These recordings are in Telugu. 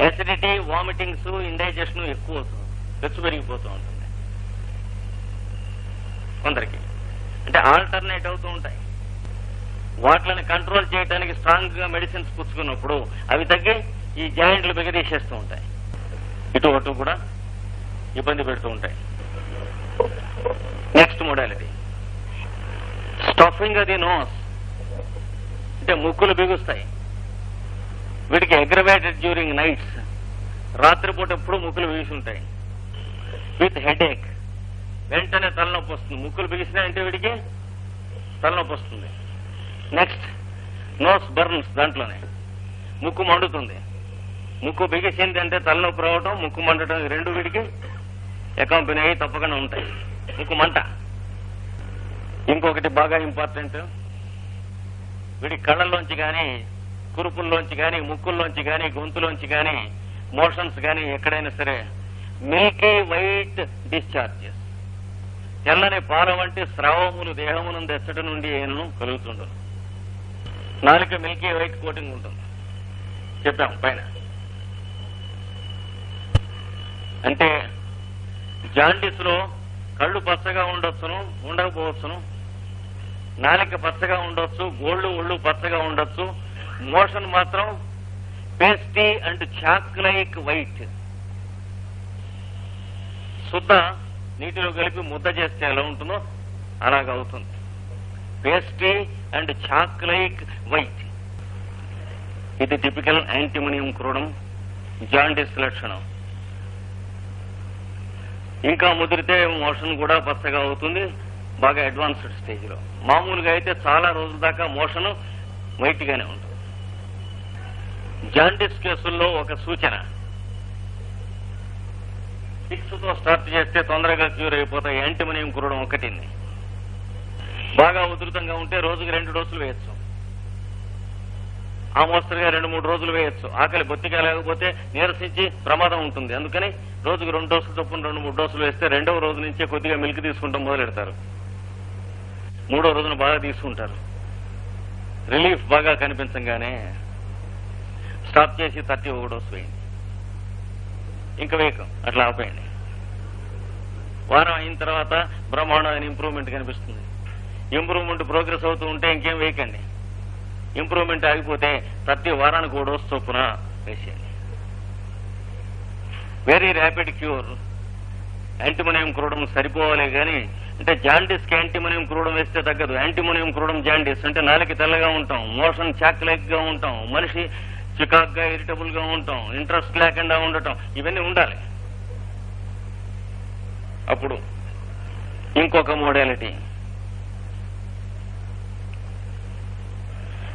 యాసిడిటీ వామిటింగ్స్ ఇండైజెషన్ ఎక్కువ అవుతుంది. ఖర్చు పెరిగిపోతూ ఉంటుంది. కొందరికి. అంటే ఆల్టర్నేట్ అవుతూ ఉంటాయి. వాటిని కంట్రోల్ చేయడానికి స్ట్రాంగ్గా మెడిసిన్స్ పుచ్చుకున్నప్పుడు అవి తగ్గి ఈ జాయింట్లు బిగదీసేస్తూ ఉంటాయి. ఇటు అటు కూడా ఇబ్బంది పెడుతూ ఉంటాయి. నెక్స్ట్ మోడాలిటీ స్టఫింగ్ అది నోస్ అంటే ముక్కులు బిగుస్తాయి. వీటికి అగ్రవేటెడ్ డ్యూరింగ్ నైట్స్ రాత్రిపూట ఎప్పుడు ముక్కులు బిగుసుంటాయి విత్ హెడేక్ వెంటనే తలనొప్పి వస్తుంది. ముక్కులు బిగిసినాయంటే వీడికి తలనొప్పి వస్తుంది. నెక్స్ట్ నోస్ బర్న్స్ దాంట్లోనే. ముక్కు మండుతుంది. ముక్కు బిగిసింది అంటే తలనొప్పి రావటం ముక్కు మండటం రెండు వీడికి అకాంపెనీ అయ్యి తప్పకుండా ఉంటాయి. ముక్కు మంట. ఇంకొకటి బాగా ఇంపార్టెంట్ వీడి కళ్ళల్లోంచి కానీ కురుపుల్లోంచి కానీ ముక్కుల్లోంచి కానీ గొంతులోంచి కానీ మోషన్స్ కానీ ఎక్కడైనా సరే మిల్కీ వైట్ డిశ్చార్జెస్. తెల్లని పాల వంటి స్రావములు దేహమును దెచ్చట నుండి ఏను కలుగుతుండను. నాలుక మిల్కీ వైట్ కోటింగ్ ఉంటుంది. చెప్పాం పైన. అంటే జాండిస్లో కళ్ళు పచ్చగా ఉండొచ్చును ఉండకపోవచ్చును నాలిక పచ్చగా ఉండొచ్చు గోళ్ళు ఒళ్ళు పచ్చగా ఉండొచ్చు మోషన్ మాత్రం pasty and chalk like white. శుద్ధ నీటిలో కలిపి ముద్ద చేస్తే ఎలా ఉంటుందో అలాగవుతుంది అవుతుంది. Pastry and chalk like white. ఇది టిపికల్ యాంటీమోనియం క్రూడం జాండిస్ లక్షణం. ఇంకా ముదిరితే మోషన్ కూడా పచ్చగా అవుతుంది బాగా అడ్వాన్స్డ్ స్టేజ్లో మామూలుగా అయితే చాలా రోజుల దాకా మోషన్ వైట్ గానే ఉంటుంది. జాండిస్ కేసుల్లో ఒక సూచన. సిక్స్తో స్టార్ట్ చేస్తే తొందరగా క్యూర్ అయిపోతాయి. యాంటిమోనియం కురడం ఒకటింది బాగా ఉధృతంగా ఉంటే రోజుకి రెండు డోసులు వేయచ్చు. ఆ మోస్తరుగా రెండు మూడు రోజులు వేయచ్చు. ఆకలి బొత్తిగా లేకపోతే నీరసించి ప్రమాదం ఉంటుంది. అందుకని రోజుకు రెండు డోసులు చొప్పున రెండు మూడు డోసులు వేస్తే రెండవ రోజు నుంచే కొద్దిగా మిల్క్ తీసుకుంటాం మొదలెడతారు. మూడో రోజున బాగా తీసుకుంటారు. రిలీఫ్ బాగా కనిపించగానే స్టాప్ చేసి థర్టీ ఒక వేయండి ఇంకా వేయకం అట్లా ఆపేయండి వారం అయిన తర్వాత బ్రహ్మాండమైన ఇంప్రూవ్మెంట్ కనిపిస్తుంది. ఇంప్రూవ్మెంట్ ప్రోగ్రెస్ అవుతూ ఉంటే ఇంకేం వేయకండి. ఇంప్రూవ్మెంట్ ఆగిపోతే ప్రతి వారానికి ఓ డోసు చొప్పున వేసేయండి. Very rapid cure antimonium crudum సరిపోవాలి కానీ అంటే జాండీస్కి యాంటిమోనియం క్రూడం వేస్తే తగ్గదు. యాంటీమోనియం క్రూడం జాండీస్ అంటే నాలుగు తెల్లగా ఉంటాం. మోషన్ చాక్లైక్గా ఉంటాం. మనిషి చికాక్గా ఇరిటబుల్గా ఉండటం ఇంట్రెస్ట్ లేకుండా ఉండటం ఇవన్నీ ఉండాలి. అప్పుడు ఇంకొక modality.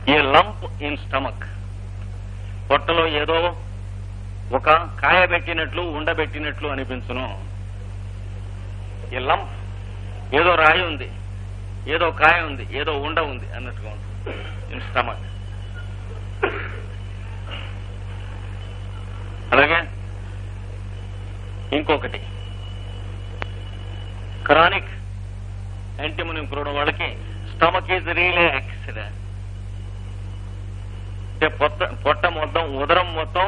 A lump in stomach. పొట్టలో ఏదో ఒక కాయ పెట్టినట్లు ఉండబెట్టినట్లు అనిపించును. ఈ లంప్ ఏదో రాయి ఉంది ఏదో కాయ ఉంది ఏదో ఉండ ఉంది అన్నట్టుగా ఉంటుంది. In stomach. అలాగే ఇంకొకటి. క్రానిక్ యాంటీమోనియం క్రోడం వాళ్ళకి స్టమక్ ఈజ్ రిలాక్స్డ్ అంటే పొట్ట పొట్ట మొత్తం ఉదరం మొత్తం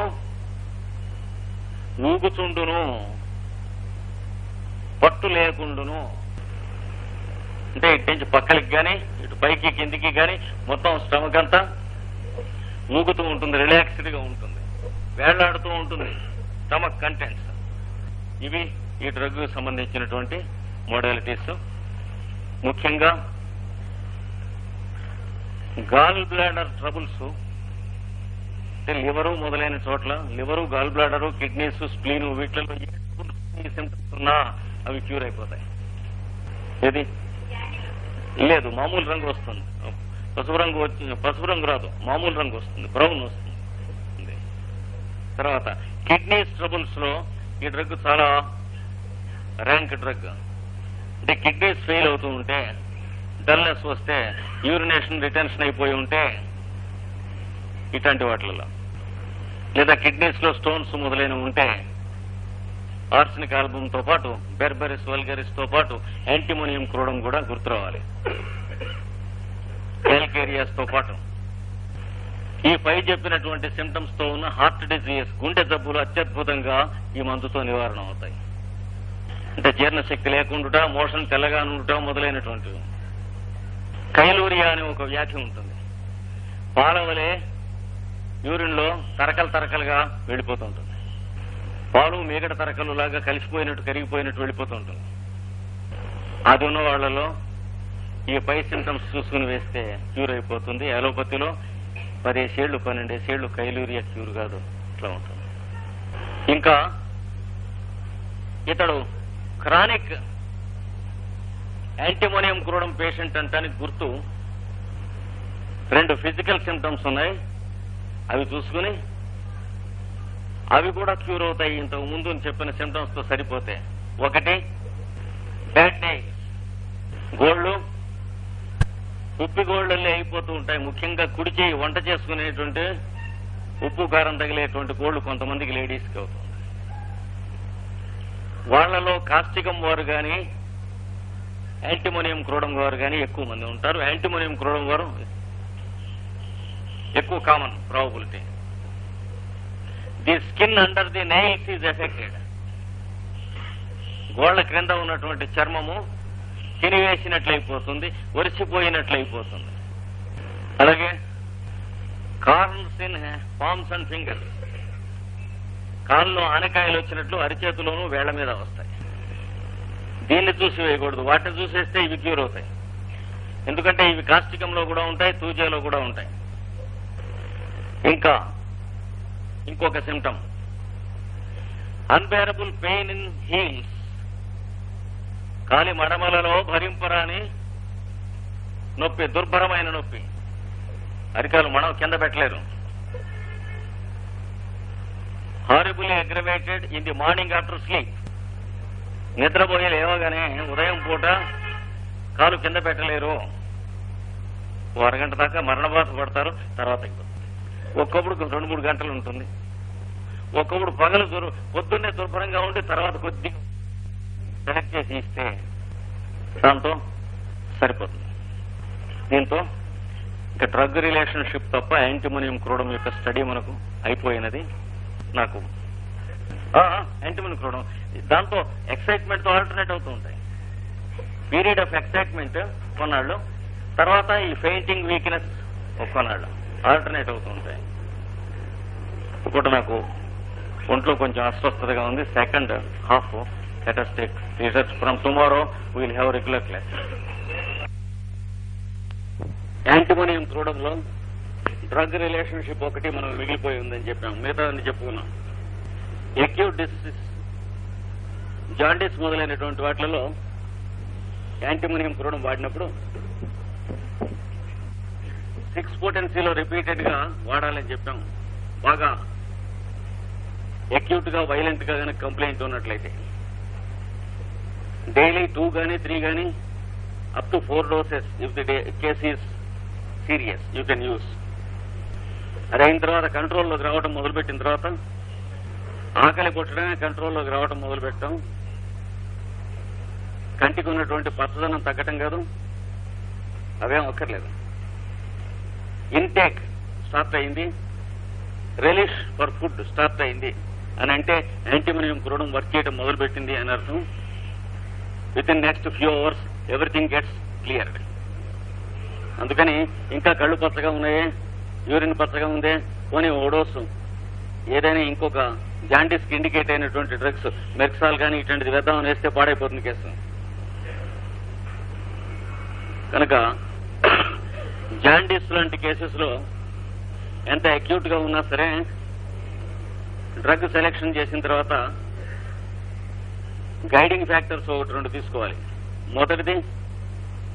ఊగుచుండును. పట్టు లేకుండును. అంటే ఇటు నుంచి పక్కలకి కానీ ఇటు పైకి కిందికి కానీ మొత్తం స్టమక్ అంతా ఊగుతూ ఉంటుంది రిలాక్స్డ్గా ఉంటుంది. వేళ్ళాడుతూ ఉంటుంది. స్టమక్ కంటెంట్స్ ఇవి ఈ డ్రగ్ సంబంధించినటువంటి మోడాలిటీస్ ముఖ్యంగా గాల్ బ్లాడర్ ట్రబుల్స్ అంటే లివరు మొదలైన చోట్ల liver gall bladder kidneys spleen వీటిలో ఏ సింటమ్స్ ఉన్నా అవి క్యూర్ అయిపోతాయి. ఏది? లేదు మామూలు రంగు వస్తుంది. పసుపు రంగు వచ్చి పసుపు రంగు రాదు మామూలు రంగు వస్తుంది బ్రౌన్ వస్తుంది. తర్వాత కిడ్నీస్ ట్రబుల్స్లో ఈ డ్రగ్ చాలా ర్యాంక్ డ్రగ్. అంటే కిడ్నీస్ ఫెయిల్ అవుతూ ఉంటే డల్నెస్ వస్తే యూరినేషన్ రిటెన్షన్ అయిపోయి ఉంటే ఇట్లాంటి వాటిలలో. లేదా కిడ్నీస్లో స్టోన్స్ మొదలైనవి ఉంటే ఆర్సనిక్ ఆల్బమ్తో పాటు బెర్బెరిస్ వల్గరిస్తో పాటు యాంటీమోనియం క్రోడం కూడా గుర్తురావాలి. క్యాల్కేరియాస్తో పాటు. ఈ పై చెప్పినటువంటి సిమ్టమ్స్తో ఉన్న హార్ట్ డిజీజ్ గుండె జబ్బులు అత్యద్భుతంగా ఈ మందుతో నివారణ అవుతాయి అంటే జీర్ణశక్తి లేకుండా మోషన్ తెల్లగా నుండుట మొదలైనటువంటివి. కైలూరియా అనే ఒక వ్యాధి ఉంటుంది. పాలవలే యూరిన్లో తరకలు తరకలుగా వెళ్ళిపోతుంటుంది. పాలు మీగడ తరకలు లాగా కలిసిపోయినట్టు కరిగిపోయినట్టు వెళ్ళిపోతుంటుంది. అది ఉన్న వాళ్ళలో ఈ పై సింటమ్స్ చూసుకుని వేస్తే క్యూర్ అయిపోతుంది. అలోపతిలో పదేసేళ్ళు పన్నెండేసేళ్ళు కైలూరియా క్యూర్ కాదు. ఇట్లా ఉంటుంది. ఇంకా ఇతడు క్రానిక్ యాంటీమోనియం క్రూడం పేషెంట్ అంటానికి గుర్తు. రెండు ఫిజికల్ సిమ్టమ్స్ ఉన్నాయి. అవి చూసుకుని అవి కూడా క్యూర్ అవుతాయి. ఇంతకు ముందు చెప్పిన సిమ్టమ్స్తో సరిపోతే ఒకటి బ్యాడ్ డే గోళ్ళు ఉప్పి గోళ్ళల్లో అయిపోతూ ఉంటాయి. ముఖ్యంగా కుడి చేయి వంట చేసుకునేటువంటి ఉప్పు కారం తగిలేటువంటి కోళ్ళు కొంతమందికి లేడీస్కి అవుతుంది వాళ్ళలో కాస్టికం వారు కానీ యాంటీమోనియం క్రోడం వారు కానీ ఎక్కువ మంది ఉంటారు. యాంటీమోనియం క్రోడం వారు ఎక్కువ common probability the skin under the nails is affected. గోళ్ళ క్రింద ఉన్నటువంటి చర్మము తినివేసినట్లయిపోతుంది ఒరిసిపోయినట్లయిపోతుంది. అలాగే corns in palms and fingers కాళ్ళలో ఆనకాయలు వచ్చినట్లు అరిచేతిలోనూ వేళ్ళ మీద వస్తాయి. దీన్ని చూసి వేయకూడదు. వాటిని చూసేస్తే ఇవి క్యూర్ అవుతాయి. ఎందుకంటే ఇవి కాస్టికంలో కూడా ఉంటాయి తూజేలో కూడా ఉంటాయి. ఇంకా ఇంకొక symptom unbearable pain in heels కాలి మడమలలో భరింపరాని నొప్పి దుర్భరమైన నొప్పి. అరికాలు మనం కింద పెట్టలేరు. Horribly aggravated in the morning after sleep నిద్రపోయే లేవగానే ఉదయం పూట కాలు కింద పెట్టలేరు. అరగంట దాకా మరణబాధ పడతారు తర్వాత ఒక్కప్పుడు రెండు మూడు గంటలు ఉంటుంది. ఒక్కప్పుడు పగలు పొద్దున్నే దుర్భరంగా ఉండి తర్వాత కొద్దిగా సెలెక్ట్ చేసి ఇస్తే దాంతో సరిపోతుంది. దీంతో ఇంకా డ్రగ్ రిలేషన్షిప్ తప్ప యాంటిమోనియం క్రోడం యొక్క స్టడీ మనకు అయిపోయినది నాకు. యాంటిమోనియం క్రోడం దాంతో ఎక్సైట్మెంట్తో ఆల్టర్నేట్ అవుతూ ఉంటాయి. పీరియడ్ ఆఫ్ ఎక్సైట్మెంట్ కొన్నాళ్ళు తర్వాత ఈ ఫెయింటింగ్ వీక్నెస్ కొన్నాళ్ళు ఆల్టర్నేట్ అవుతూ ఉంటాయి. ఒకటి నాకు ఒంట్లో కొంచెం అస్వస్థతగా ఉంది. Second half statistic research from tomorrow will have regular class antimonium క్రూడంలో drug relationship ఒకటి మనం మిగిలిపోయి ఉందని చెప్పాం. మిగతా అన్ని చెప్పుకున్నాం. ఎక్యూట్ డిసీజ్ జాండీస్ మొదలైనటువంటి వాటిలలో యాంటిమోనియం క్రూడం వాడినప్పుడు సిక్స్ పొటెన్సీలో రిపీటెడ్గా వాడాలని చెప్పాం. బాగా అక్యూట్గా వైలెంట్గా కనుక కంప్లైంట్ ఉన్నట్లయితే. డైలీ టూ కానీ త్రీ కానీ up to four doses if the case is serious you can use అది అయిన తర్వాత కంట్రోల్లోకి రావడం మొదలుపెట్టిన తర్వాత ఆకలి కొట్టడమే కంట్రోల్లోకి రావడం మొదలుపెట్టాం. కంటికి ఉన్నటువంటి పచ్చదనం తగ్గటం కాదు. అవేం ఒక్కర్లేదు ఇంటేక్ స్టార్ట్ అయింది. రిలీష్ ఫర్ ఫుడ్ స్టార్ట్ అయింది. అని అంటే యాంటీమోనియం క్రోడం వర్క్ చేయడం మొదలుపెట్టింది అని అర్థం. With next few hours everything gets clear అందుకని ఇంకా కళ్ళు పచ్చగా ఉన్నాయే యూరిన్ పచ్చగా ఉందే పోనీ ఓడోస్ ఏదైనా ఇంకొక జాండీస్కి ఇండికేట్ అయినటువంటి డ్రగ్స్ మెర్క్సాల్ కానీ ఇటువంటిది వేద్దామని వేస్తే పాడైపోతుంది కేసు. కనుక జాండీస్ లాంటి కేసెస్లో ఎంత అక్యూట్గా ఉన్నా సరే డ్రగ్ సెలెక్షన్ చేసిన తర్వాత గైడింగ్ ఫ్యాక్టర్స్ ఒకటి రెండు తీసుకోవాలి. మొదటిది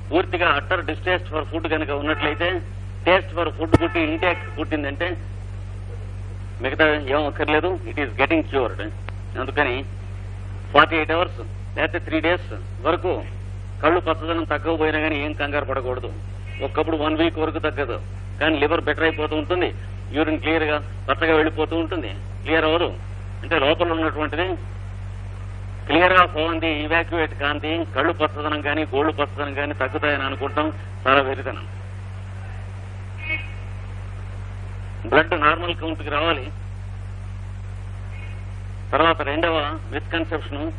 పూర్తిగా అట్టర్ డిస్టేస్ట్ ఫర్ ఫుడ్ కనుక ఉన్నట్లయితే టేస్ట్ ఫర్ ఫుడ్ పుట్టి ఇంటేక్ పుట్టిందంటే మిగతా ఏం అక్కర్లేదు ఇట్ ఈస్ గెటింగ్ క్యూర్డ్ అందుకని ఫార్టీ ఎయిట్ అవర్స్ లేకపోతే త్రీ డేస్ వరకు కళ్ళు పచ్చదనం తగ్గకపోయినా కానీ ఏం కంగారు పడకూడదు. ఒకప్పుడు వన్ వీక్ వరకు తగ్గదు. కానీ లివర్ బెటర్ అయిపోతూ ఉంటుంది యూరిన్ క్లియర్గా పచ్చగా వెళ్ళిపోతూ ఉంటుంది. క్లియర్ అవ్వదు. అంటే లోపల ఉన్నటువంటిది క్లియర్గా పోండి ఇవాక్యువేట్ కాంతి కళ్ళు పచ్చదనం కానీ గోళ్ళు పచ్చదనం కానీ తగ్గుతాయని అనుకుంటాం చాలా వెరితనం బ్లడ్ నార్మల్ కౌంట్కి రావాలి. తర్వాత రెండవ మిస్కన్సెప్షన్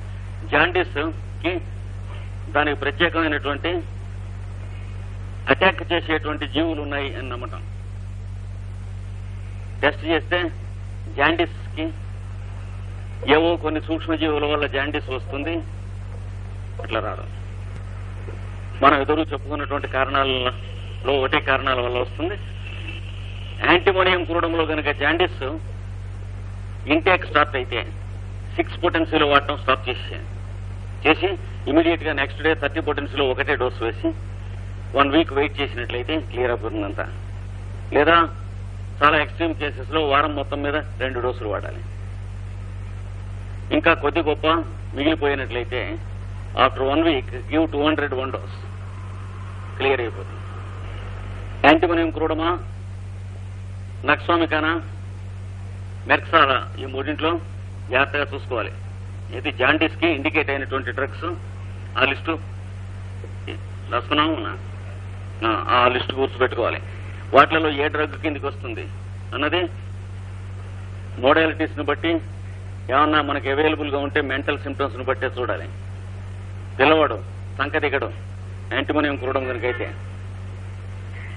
జాండీస్కి దానికి ప్రత్యేకమైనటువంటి అటాక్ చేసేటువంటి జీవులు ఉన్నాయి అని నమ్మటం. టెస్ట్ చేస్తే జాండీస్కి ఏవో కొన్ని సూక్ష్మజీవుల వల్ల జాండీస్ వస్తుంది. అట్లా రాదు. మనం ఎదురు చెప్పుకున్నటువంటి కారణాలలో ఒకటే కారణాల వల్ల వస్తుంది. యాంటీమోనియం కూరడంలో కనుక జాండీస్ ఇంటేక్ స్టార్ట్ అయితే సిక్స్ పొటెన్సీలో వాడటం స్టాప్ చేసి చేసి ఇమీడియట్గా నెక్స్ట్ డే థర్టీ పొటెన్సీలో ఒకటే డోస్ వేసి వన్ వీక్ వెయిట్ చేసినట్లయితే క్లియర్ అయిపోతుందంతా లేదా చాలా ఎక్స్ట్రీమ్ కేసెస్లో వారం మొత్తం మీద రెండు డోసులు వాడాలి. ఇంకా కొద్ది గొప్ప మిగిలిపోయినట్లయితే after one week give two hundred one dose clear అయిపోతుంది. యాంటీమోనియం క్రూడమా నక్సామికానా? మెర్క్సాలా? ఈ మూడింట్లో జాగ్రత్తగా చూసుకోవాలి. ఇది జాండీస్కి ఇండికేట్ అయినటువంటి డ్రగ్స్ ఆ లిస్టు రాసుకున్నాము ఆ, లిస్టు గుర్తుపెట్టుకోవాలి వాటిలలో ఏ డ్రగ్ కిందికి వస్తుంది? అన్నది మోడాలిటీస్ను బట్టి ఏమన్నా మనకి అవైలబుల్గా ఉంటే మెంటల్ సిమ్టమ్స్ను బట్టే చూడాలి. పిల్లవాడు సంక దిగడం. యాంటీమోనియం కురడం కనుకైతే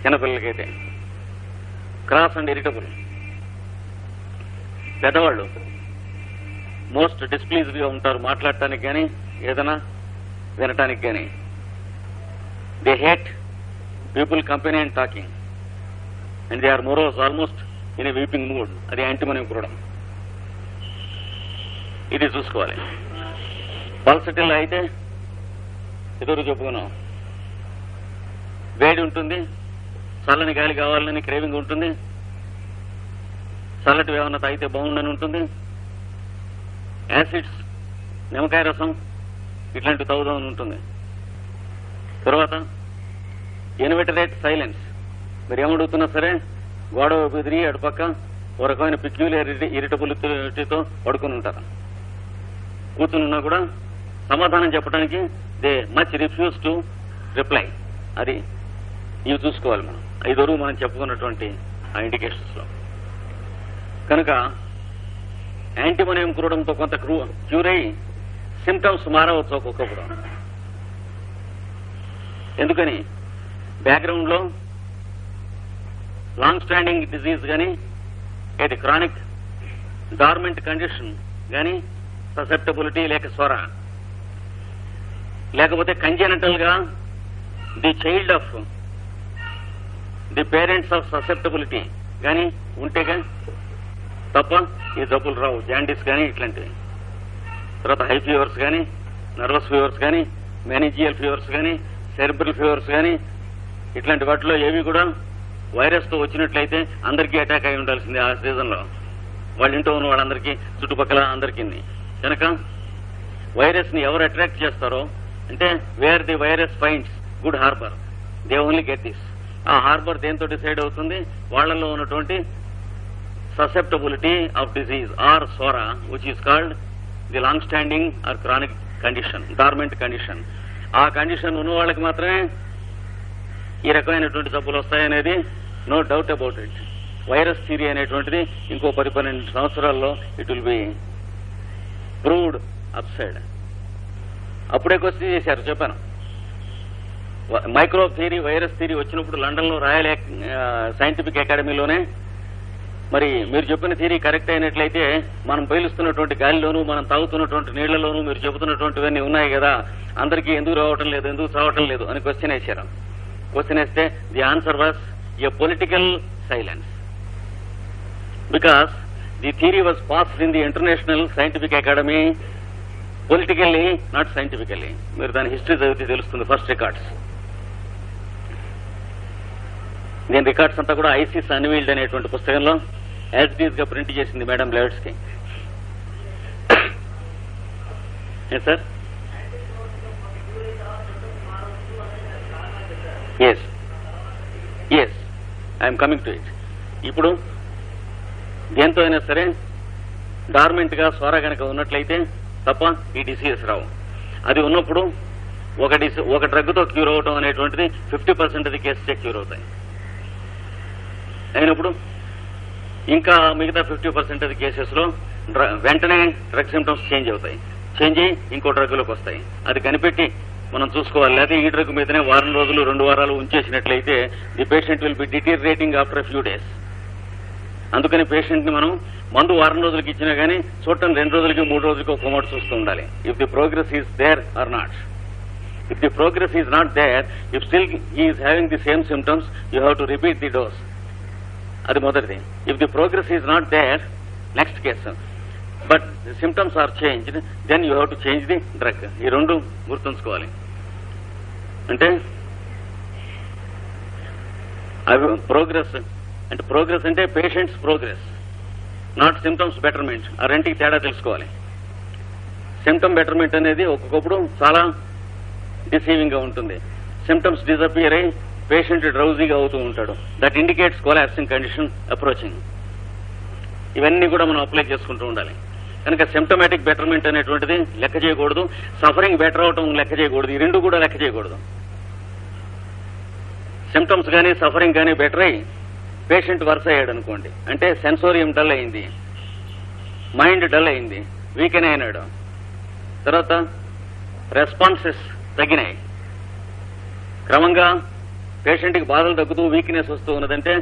చిన్నపిల్లలకైతే క్రాస్ అండ్ ఇరిటబుల్. పెద్దవాళ్ళు మోస్ట్ డిస్ప్లీజ్గా ఉంటారు మాట్లాడటానికి కానీ ఏదైనా వినటానికి కానీ they hate people company and talking and they are morose almost in a weeping mood అది యాంటీమోనియం కురడం ఇది చూసుకోవాలి. పల్సటిల్ అయితే ఎదురు చెప్పుకున్నాం. వేడి ఉంటుంది చల్లని గాలి కావాలని క్రేవింగ్ ఉంటుంది చల్లటి ఏమన్నా తాగితే బాగుండని ఉంటుంది. యాసిడ్స్ నిమ్మకాయ రసం ఇట్లాంటివి తాగుదామని ఉంటుంది. తర్వాత ఇన్వెటరేట్ సైలెన్స్. మీరు ఏమడుగుతున్నా సరే గోడ బెదిరి అటుపక్క ఒక రకమైన పిక్యులర్ ఇరిటబులిటీతో పడుకుని ఉంటారు. కూర్చుని ఉన్నా కూడా సమాధానం చెప్పడానికి they much refuse to reply. అది ఇవి చూసుకోవాలి మనం. ఐదురు మనం చెప్పుకున్నటువంటి ఆ ఇండికేషన్స్లో. కనుక యాంటీమోనియం క్రూడంతో కొంత క్రూ క్యూర్ అయి సిమ్టమ్స్ మారవచ్చు ఒక్కొక్కప్పుడు. ఎందుకని? బ్యాక్గ్రౌండ్లో లాంగ్ స్టాండింగ్ డిజీజ్ కానీ ఏది క్రానిక్ డార్మెంట్ కండిషన్ కానీ ససెప్టబిలిటీ లేక స్వర లేకపోతే కంజెనటల్గా the child of the parents of susceptibility కానీ ఉంటేగా తప్ప ఈ జబ్బులు రావు. జాండీస్ కానీ ఇట్లాంటివి. తర్వాత హై ఫీవర్స్ కానీ నర్వస్ ఫీవర్స్ కానీ మేనేజియల్ ఫీవర్స్ కానీ సెరిబ్రల్ ఫీవర్స్ కానీ ఇట్లాంటి వాటిలో ఏవి కూడా వైరస్తో వచ్చినట్లయితే అందరికీ అటాక్ అయి ఉండాల్సింది ఆ సీజన్లో. వాళ్ళ ఇంట్లో ఉన్న వాళ్ళందరికీ చుట్టుపక్కల అందరికీ. కనుక వైరస్ని ఎవరు అట్రాక్ట్ చేస్తారో అంటే where the virus finds good harbour they only get this ఆ హార్బర్ దేంతో డిసైడ్ అవుతుంది? వాళ్ళలో ఉన్నటువంటి susceptibility of disease or psora which is called the long standing or chronic condition dormant condition ఆ కండిషన్ ఉన్న వాళ్ళకి మాత్రమే ఈ రకమైనటువంటి జబ్బులు వస్తాయనేది no doubt about it virus theory అనేటువంటిది ఇంకో పది పన్నెండు సంవత్సరాల్లో it will be proved upside. అప్పుడే క్వశ్చన్ చేశారు చెప్పాను. మైక్రో థియరీ వైరస్ థియరీ వచ్చినప్పుడు లండన్లో రాయల్ సైంటిఫిక్ అకాడమీలోనే. మరి మీరు చెప్పిన థియరీ కరెక్ట్ అయినట్లయితే మనం పీలుస్తున్నటువంటి గాలిలోనూ మనం తాగుతున్నటువంటి నీళ్ళలోనూ మీరు చెబుతున్నటువంటివన్నీ ఉన్నాయి కదా. అందరికీ ఎందుకు రావటం లేదు ఎందుకు చావటం లేదు అని క్వశ్చన్ వేశారు. క్వశ్చన్ వేస్తే the answer was a political silence. Because the theory was passed in the international scientific academy politically not scientifically మీరు దాని హిస్టరీ చదివితే తెలుస్తుంది ఫస్ట్ రికార్డ్స్ దీని రికార్డ్స్ అంతా కూడా ఐసిస్ అన్వీల్డ్ అనేటువంటి పుస్తకంలో యాజ్డీస్గా ప్రింట్ చేసింది madam Blavatsky sir yes yes I'm coming to it ఇప్పుడు దేంతో అయినా సరే డార్మెంట్గా స్వర గనక ఉన్నట్లయితే తప్ప ఈ డిసీజెస్ రావు. అది ఉన్నప్పుడు ఒక డిసీ ఒక డ్రగ్తో క్యూర్ అవటం అనేటువంటిది ఫిఫ్టీ పర్సెంట్ అది కేసెస్ క్యూర్ అవుతాయి. అయినప్పుడు ఇంకా మిగతా ఫిఫ్టీ పర్సెంట్ కేసెస్లో డ్ర- వెంటనే డ్రగ్ సిమ్టమ్స్ చేంజ్ అవుతాయి. చేంజ్ అయ్యి ఇంకో డ్రగ్లోకి వస్తాయి. అది కనిపెట్టి మనం చూసుకోవాలి. లేదా ఈ డ్రగ్ మీదనే వారం రోజులు రెండు వారాలు ఉంచేసినట్లయితే the patient will be deteriorating after few days అందుకని పేషెంట్ని మనం మందు వారం రోజులకి ఇచ్చినా గానీ చూడటం రెండు రోజులకి మూడు రోజులకి ఒక మాట చూస్తూ ఉండాలి. If the progress is there or not if the progress is not there if still is having the same symptoms you have to repeat the dose అది మొదటిది. If the progress is not there next case but symptoms are changed then you have to change the drug ఈ రెండు గుర్తుంచుకోవాలి. అంటే అవి ప్రోగ్రెస్ అంటే ప్రోగ్రెస్ అంటే patients progress not symptoms betterment ఆ రెంటికి తేడా తెలుసుకోవాలి. సిమ్టమ్ బెటర్మెంట్ అనేది ఒక్కొక్కప్పుడు చాలా డిసీవింగ్గా ఉంటుంది. సిమ్టమ్స్ డిజపియర్ అయి పేషెంట్ డ్రౌజీగా అవుతూ ఉంటాడు. That indicates collapsing condition approaching ఇవన్నీ కూడా మనం అప్లై చేసుకుంటూ ఉండాలి. కనుక సిమ్టమాటిక్ బెటర్మెంట్ అనేటువంటిది లెక్క చేయకూడదు. సఫరింగ్ బెటర్ అవటం లెక్క చేయకూడదు. ఈ రెండు కూడా లెక్క చేయకూడదు. సిమ్టమ్స్ కానీ సఫరింగ్ కానీ బెటర్ అయ్యి పేషెంట్ వరుస అయ్యాడు అనుకోండి అంటే సెన్సోరియం డల్ అయింది. మైండ్ డల్ అయింది. వీకెన్ అయినాడు. తర్వాత రెస్పాన్సెస్ తగ్గినాయి. క్రమంగా పేషెంట్కి బాధలు తగ్గుతూ వీక్నెస్ వస్తూ ఉన్నదంటే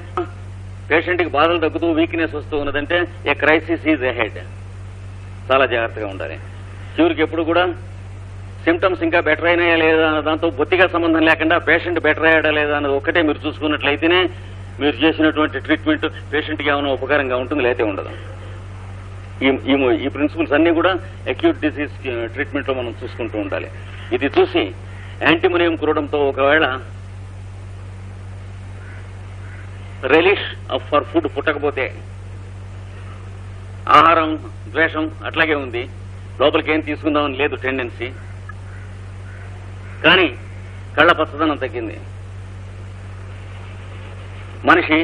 పేషెంట్కి బాధలు తగ్గుతూ వీక్నెస్ వస్తూ ఉన్నదంటే ఏ క్రైసిస్ ఈజ్ ఎహెడ్ చాలా జాగ్రత్తగా ఉండాలి. క్యూర్కి ఎప్పుడు కూడా సిమ్టమ్స్ ఇంకా బెటర్ అయినాయా లేదా అన్న దాంతో బొత్తిగా సంబంధం లేకుండా పేషెంట్ బెటర్ అయ్యాడా లేదా అన్నది ఒక్కటే మీరు చూసుకున్నట్లయితేనే మీరు చేసినటువంటి ట్రీట్మెంట్ పేషెంట్కి ఏమైనా ఉపకారంగా ఉంటుంది లేకపోతే ఉండదు. ఈ ఈ ప్రిన్సిపల్స్ అన్ని కూడా అక్యూట్ డిసీజ్ ట్రీట్మెంట్లో మనం చూసుకుంటూ ఉండాలి. ఇది చూసి యాంటీమోనియం కురవడంతో ఒకవేళ రిలీష్ ఫర్ ఫుడ్ పుట్టకపోతే ఆహారం ద్వేషం అట్లాగే ఉంది. లోపలికి ఏం తీసుకుందామని లేదు టెండెన్సీ కానీ కళ్ళ పచ్చదనం తగ్గింది. మనిషి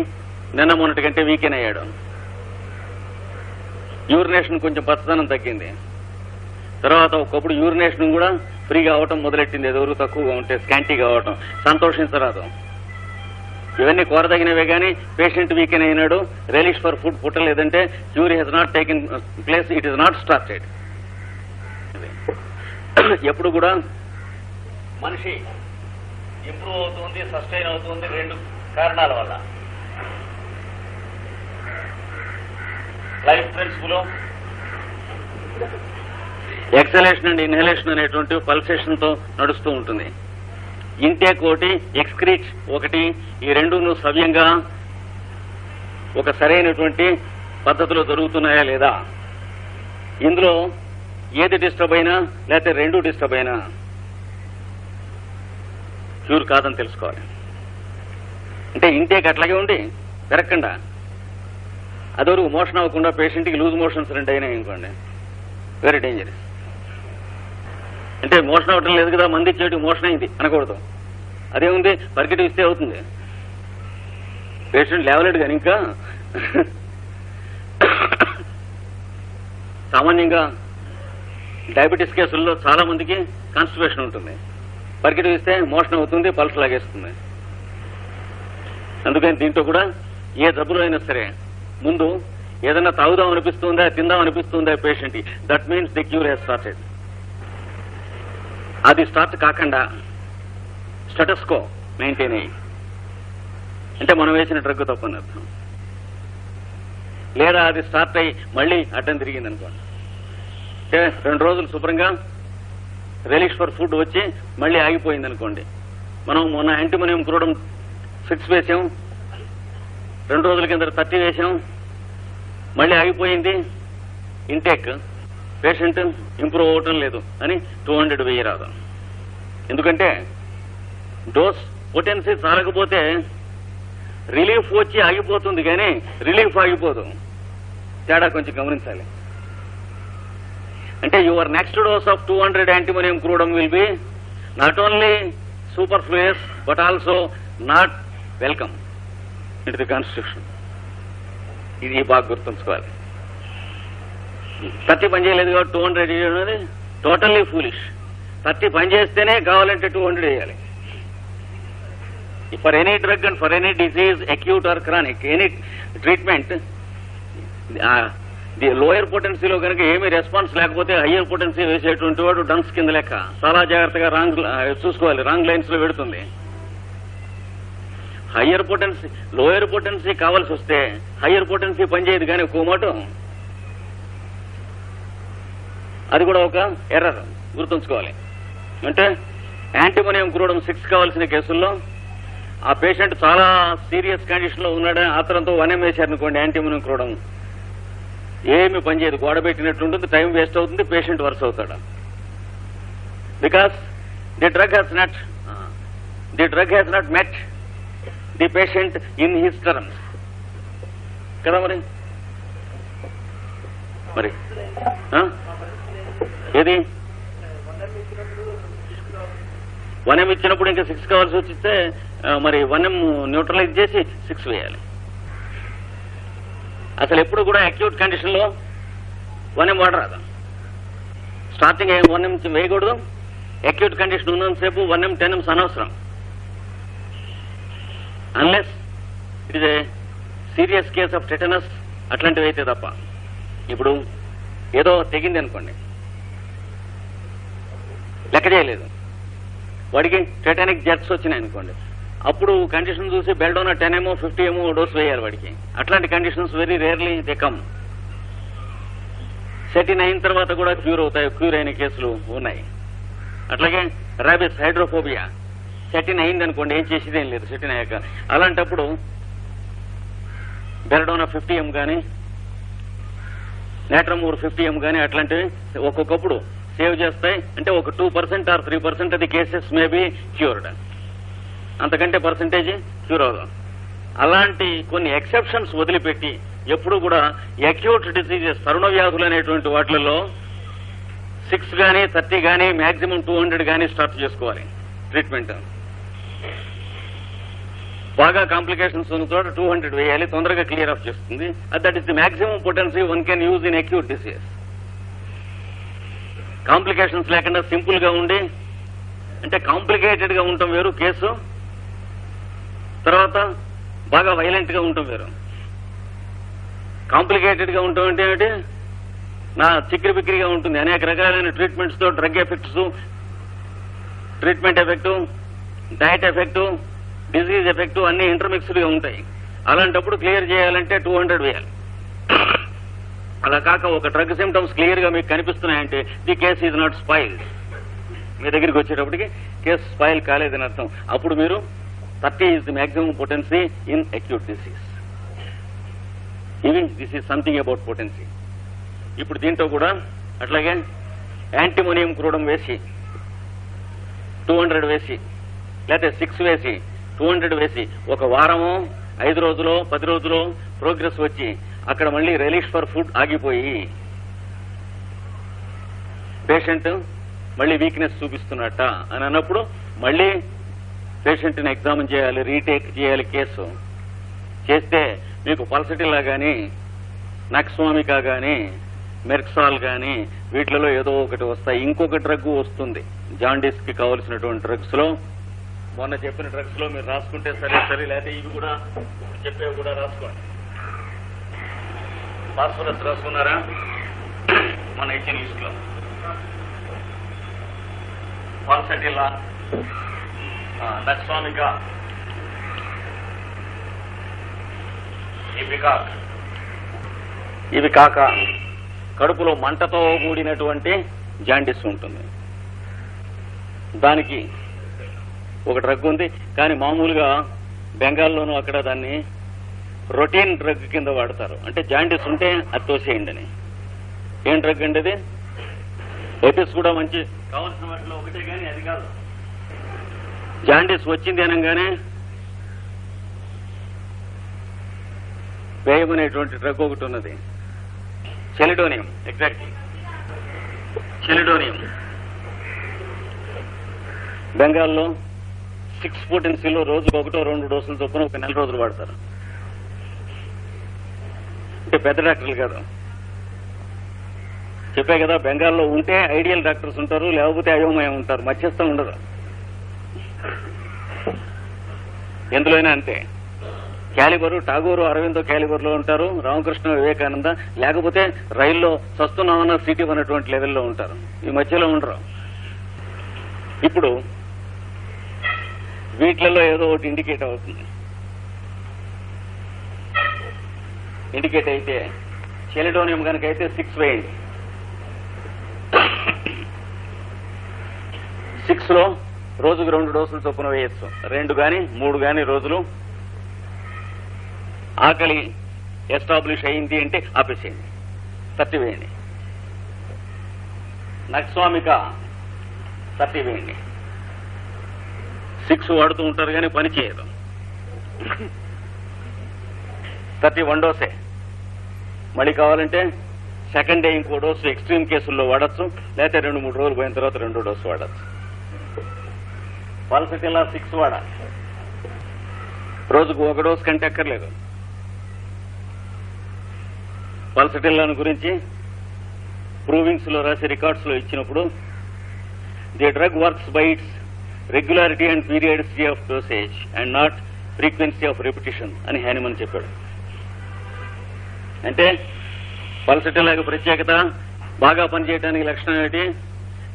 నిన్న మొన్నటి కంటే వీకెన్ అయ్యాడు. యూరినేషన్ కొంచెం పచ్చదనం తగ్గింది. తర్వాత ఒకప్పుడు యూరినేషన్ కూడా ఫ్రీగా అవటం మొదలెట్టింది. ఎదురు తక్కువగా ఉంటే స్కాంటీగా అవటం. సంతోషించరాదు. ఇవన్నీ కోరదగినవే కానీ పేషెంట్ వీకెన్ అయినాడు. Relish for food పుట్టలేదంటే cure has not taken place it is not started. ఎప్పుడు కూడా మనిషి ఇంప్రూవ్ అవుతుంది సస్టైన్ అవుతుంది రెండు కారణాల వల్ల. Life principle exhalation and inhalation అనేటువంటి పల్సేషన్తో నడుస్తూ ఉంటుంది. ఇంటేక్ ఒకటి ఎక్స్క్రీట్ ఒకటి ఈ రెండును సవ్యంగా ఒక సరైనటువంటి పద్ధతిలో జరుగుతున్నాయా లేదా? ఇందులో ఏది డిస్టర్బ్ అయినా లేకపోతే రెండు డిస్టర్బ్ అయినా క్యూర్ కాదని తెలుసుకోవాలి. అంటే ఇంటేక్ అట్లాగే ఉండి పెరగకుండా అదొరకు మోషన్ అవ్వకుండా పేషెంట్కి లూజ్ మోషన్స్ రెండు అయినాయి అనుకోండి వెరీ డేంజరస్ అంటే మోషన్ అవ్వటం లేదు కదా మంది ఇచ్చేటి మోషన్ అయింది అనకూడదు. అదేముంది పరిగెట్టి ఇస్తే అవుతుంది. పేషెంట్ లేవలేడు కానీ ఇంకా సామాన్యంగా డయాబెటీస్ కేసుల్లో చాలా మందికి కాన్స్టిపేషన్ ఉంటుంది. పరిగెట్టి ఇస్తే మోషన్ అవుతుంది పల్స్ లాగేస్తుంది. అందుకని దీంతో కూడా ఏ జబ్బులో అయినా సరే ముందు ఏదైనా తాగుదాం అనిపిస్తుందా తిందాం అనిపిస్తుందా patient that means the cure has started అది స్టార్ట్ కాకుండా స్టటస్కో మెయింటైన్ అయ్యి. అంటే మనం వేసిన డ్రగ్ తప్పని అర్థం. లేదా అది స్టార్ట్ అయ్యి మళ్ళీ అడ్డం తిరిగింది అనుకోండి. రెండు రోజులు శుభ్రంగా రిలీష్ ఫర్ ఫుడ్ వచ్చి మళ్ళీ ఆగిపోయింది అనుకోండి. మనం మొన్న యాంటీమోనియం క్రూడం సిక్స్ వేసాం. రెండు రోజుల కింద థర్టీ వేసాం. మళ్ళీ ఆగిపోయింది. ఇంటేక్ పేషెంట్ ఇంప్రూవ్ అవ్వటం లేదు అని టూ హండ్రెడ్ వేయరాదు ఎందుకంటే డోస్ పొటెన్సీ చాలకపోతే రిలీఫ్ వచ్చి ఆగిపోతుంది కానీ రిలీఫ్ ఆగిపోదు. తేడా కొంచెం గమనించాలి. అంటే your next dose of two hundred antimonium crudum will be not only superfluous but also not welcome it the constitution ఇది బాగా గుర్తుంచుకోవాలి. థర్టీ పని చేయలేదు కాబట్టి టూ హండ్రెడ్ అనేది టోటల్లీ ఫూలిష్ థర్టీ పని చేస్తేనే కావాలంటే టూ హండ్రెడ్ వేయాలి. For any drug and for any disease acute or chronic any treatment the lower పొటెన్సీలో కనుక ఏమీ రెస్పాన్స్ లేకపోతే హయ్యర్ పొటెన్సీ వేసేటువంటి వాడు డన్స్ కింద లెక్క. చాలా జాగ్రత్తగా రాంగ్ చూసుకోవాలి. రాంగ్ లైన్స్లో పెడుతుంది. హయ్యర్ పొటెన్సీ లోయర్ పొటెన్సీ కావాల్సి వస్తే హయ్యర్ పొటెన్సీ పనిచేయదు కానీ ఒక్కో మాట. అది కూడా ఒక ఎర్రర్ గుర్తుంచుకోవాలి. అంటే యాంటీమోనియం క్రూడం సిక్స్ కావాల్సిన కేసుల్లో ఆ పేషెంట్ చాలా సీరియస్ కండిషన్లో ఉన్నాడని ఆతరంతో వనం వేశారనుకోండి యాంటీమోనియం క్రూడం ఏమి పనిచేయదు గోడ పెట్టినట్టు ఉంటుంది టైం వేస్ట్ అవుతుంది పేషెంట్ వర్స్ అవుతాడు. Because the drug has not the drug has not met the patient in his terms కదా మరి? మరి? ఆ? ఏది? వనం ఇచ్చినప్పుడు ఇంకా సిక్స్ కావాల్సి వచ్చిస్తే మరి వనం న్యూట్రలైజ్ చేసి సిక్స్ వేయాలి. అసలు ఎప్పుడు కూడా అక్యూట్ కండిషన్లో వనం వాడరాదు. స్టార్టింగ్ వన్ ఎం వేయకూడదు. అక్యూట్ కండిషన్ ఉన్నంతసేపు వన్ ఎం టెన్ ఎంస్ అనవసరం. Unless it is a serious case of tetanus అట్లాంటివి అయితే తప్ప. ఇప్పుడు ఏదో తెగింది అనుకోండి. లెక్క చేయలేదు వాడికి టెటానిక్ జెట్స్ వచ్చినాయి అనుకోండి. అప్పుడు కండిషన్ చూసి బెల్డోన టెన్ ఏమో ఫిఫ్టీ ఏమో డోస్ వేయాలి వాడికి. అట్లాంటి conditions very rarely they come set in అయిన తర్వాత కూడా క్యూర్ అవుతాయి క్యూర్ అయిన కేసులు ఉన్నాయి. అట్లాగే ర్యాబిస్ హైడ్రోఫోబియా సెటిన్ అయింది అనుకోండి ఏం చేసేది ఏం లేదు సెటిన్ అయ్యాక. అలాంటప్పుడు బెరడోనా ఫిఫ్టీ ఎం కానీ నేట్రమూర్ ఫిఫ్టీ ఎం కానీ అట్లాంటివి ఒక్కొక్కప్పుడు సేవ్ చేస్తాయి అంటే ఒక two percent or three percent అది కేసెస్ మే బి క్యూర్డ్. అంతకంటే పర్సంటేజ్ క్యూర్ అవ్వదు. అలాంటి కొన్ని ఎక్సెప్షన్స్ వదిలిపెట్టి ఎప్పుడు కూడా అక్యూట్ డిసీజెస్ తరుణ వ్యాధులు అనేటువంటి వాటిలలో సిక్స్ కానీ థర్టీ కానీ మాక్సిమం టూ హండ్రెడ్ కానీ స్టార్ట్ చేసుకోవాలి ట్రీట్మెంట్. బాగా కాంప్లికేషన్స్ ఉన్న చోట టూ హండ్రెడ్ వేయాలి తొందరగా క్లియర్ ఆఫ్ చేస్తుంది. That is the maximum potency one can use in acute disease complications లేకుండా సింపుల్గా ఉండి అంటే కాంప్లికేటెడ్గా ఉండటం వేరు కేసు. తర్వాత బాగా వైలెంట్గా ఉండటం వేరు. కాంప్లికేటెడ్గా ఉండటం అంటే ఏంటి నా చిక్కిరి బిక్కిరిగా ఉంటుంది. అనేక రకాలైన ట్రీట్మెంట్స్తో drug effects treatment effect diet effect disease effect అన్ని ఇంటర్మిక్స్డ్గా ఉంటాయి. అలాంటప్పుడు క్లియర్ చేయాలంటే టూ హండ్రెడ్ వేయాలి. అలా కాక ఒక డ్రగ్ సిమ్టమ్స్ క్లియర్గా మీకు కనిపిస్తున్నాయంటే the case is not spoil మీ దగ్గరికి వచ్చేటప్పటికి కేసు స్పైల్ కాలేదని అర్థం. అప్పుడు మీరు thirty is the maximum potency in acute disease. Even this is something about potency. ఇప్పుడు దీంట్లో కూడా అట్లాగే యాంటీమోనియం క్రూడం వేసి టూ హండ్రెడ్ వేసి లేకపోతే సిక్స్ వేసి టూ హండ్రెడ్ వేసి ఒక వారము ఐదు రోజులో పది రోజులో ప్రోగ్రెస్ వచ్చి అక్కడ మళ్ళీ రిలీఫ్ ఫర్ ఫుడ్ ఆగిపోయి పేషెంట్ మళ్ళీ వీక్నెస్ చూపిస్తున్నట్ట అని అన్నప్పుడు మళ్ళీ పేషెంట్ని ఎగ్జామిన్ చేయాలి రీటేక్ చేయాలి కేసు. చేస్తే మీకు పల్సటిలా కానీ నక్స్వామికా కానీ మెర్క్సాల్ కానీ వీటిలలో ఏదో ఒకటి వస్తాయి. ఇంకొక డ్రగ్ వస్తుంది. జాండీస్కి కావలసినటువంటి డ్రగ్స్లో మొన్న చెప్పిన డ్రగ్స్లో మీరు రాసుకుంటే సరే సరే లేకపోతే ఇవి కూడా చెప్పేవి కూడా రాసుకోండి. ఫాస్ఫరస్ రాసుకున్నారా? మన ఇచ్చిన లిస్ట్లో. పాల్సటిలా ఇవి కాక. ఇవి కాక కడుపులో మంటతో కూడినటువంటి జాండిస్ ఉంటుంది. దానికి ఒక డ్రగ్ ఉంది. కానీ మామూలుగా బెంగాల్లోనూ అక్కడ దాన్ని రొటీన్ డ్రగ్ కింద వాడతారు. అంటే జాండిస్ ఉంటే అది తోసేయండి అని. ఏం డ్రగ్ అండి అది? ఎపిస్ కూడా మంచి కావాల్సిన వాటిలో ఒకటే కానీ అది కాదు. జాండిస్ వచ్చింది అనగానే వేయం అనేటువంటి డ్రగ్ ఒకటి ఉన్నది. సెలిడోనియం ఎగ్జాక్ట్లీ. సెలిడోనియం బెంగాల్లో సిక్స్ పొటెన్సీలో రోజుకు ఒకటో రెండు డోసులు చొప్పున ఒక నెల రోజులు వాడతారు. అంటే పెద్ద డాక్టర్లు కదా. చెప్పే కదా బెంగాల్లో ఉంటే ఐడియల్ డాక్టర్స్ ఉంటారు లేకపోతే అయోమయం ఉంటారు మధ్యస్థం ఉండదు. ఎందులోనే అంతే. క్యాలిబరు టాగూరు అరవిందో క్యాలిబర్లో ఉంటారు రామకృష్ణ వివేకానంద లేకపోతే రైల్లో సస్తున్నామన్న సిటీ ఉన్నటువంటి లెవెల్లో ఉంటారు. ఈ మధ్యలో ఉండరు. ఇప్పుడు వీటిలలో ఏదో ఒకటి ఇండికేట్ అవుతుంది. ఇండికేట్ అయితే చెలిడోనియం కనుక అయితే సిక్స్ వేయండి. సిక్స్లో రోజుకు రెండు డోసులు చొప్పున వేయచ్చు. రెండు గాని మూడు గాని రోజులు ఆకలి ఎస్టాబ్లిష్ అయింది అంటే ఆపేసేయండి. తట్టి వేయండి. నక్స్వామిక తట్టి వేయండి. సిక్స్ వాడుతూ ఉంటారు కానీ పని చేయదు. థర్టీ వన్ డోసే. మళ్ళీ కావాలంటే సెకండ్ డే ఇంకో డోసు ఎక్స్ట్రీమ్ కేసుల్లో వాడచ్చు లేకపోతే రెండు మూడు రోజులు పోయిన తర్వాత రెండో డోసు వాడచ్చు. పల్సటిల్లా సిక్స్ వాడాలి. రోజుకు ఒక డోసు కంటే ఎక్కర్లేదు పల్సటిల్లాను గురించి ప్రూవింగ్స్లో రాసి రికార్డ్స్లో ఇచ్చినప్పుడు the drug works by its regularity and periodicity of dosage and not frequency of repetition అని హ్యానిమన్ చెప్పాడు. అంటే పల్సటిల్లాకి ప్రత్యేకత బాగా పనిచేయడానికి లక్షణం ఏంటి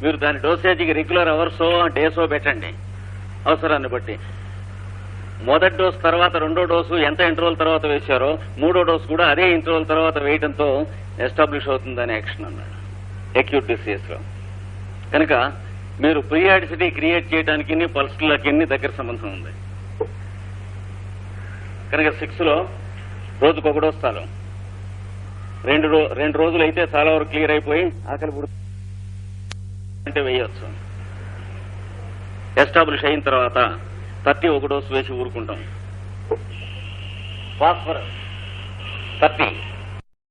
మీరు దాని డోసేజీకి రెగ్యులర్ అవర్సో డేసో పెట్టండి. అవసరాన్ని బట్టి. మొదటి డోస్ తర్వాత రెండో డోసు ఎంత ఇంటర్వల్ తర్వాత వేశారో మూడో డోసు కూడా అదే ఇంటర్వల్ తర్వాత వేయడంతో ఎస్టాబ్లిష్ అవుతుందని యాక్షన్ అన్నాడు. అక్యూట్ డిసీజ్లో. కనుక మీరు ప్రియాడిసిటీ క్రియేట్ చేయడానికి పల్స్లకి దగ్గర సంబంధం ఉంది? కనుక సిక్స్లో రోజుకు ఒకటో స్థలం రెండు రెండు రోజులు అయితే చాలా వరకు క్లియర్ అయిపోయి ఆకలి పుడు అంటే వేయవచ్చు ఎస్టాబ్లిష్ అయిన తర్వాత థర్టీ ఒక డోసు వేసి ఊరుకుంటాం. Phosphorus thirty.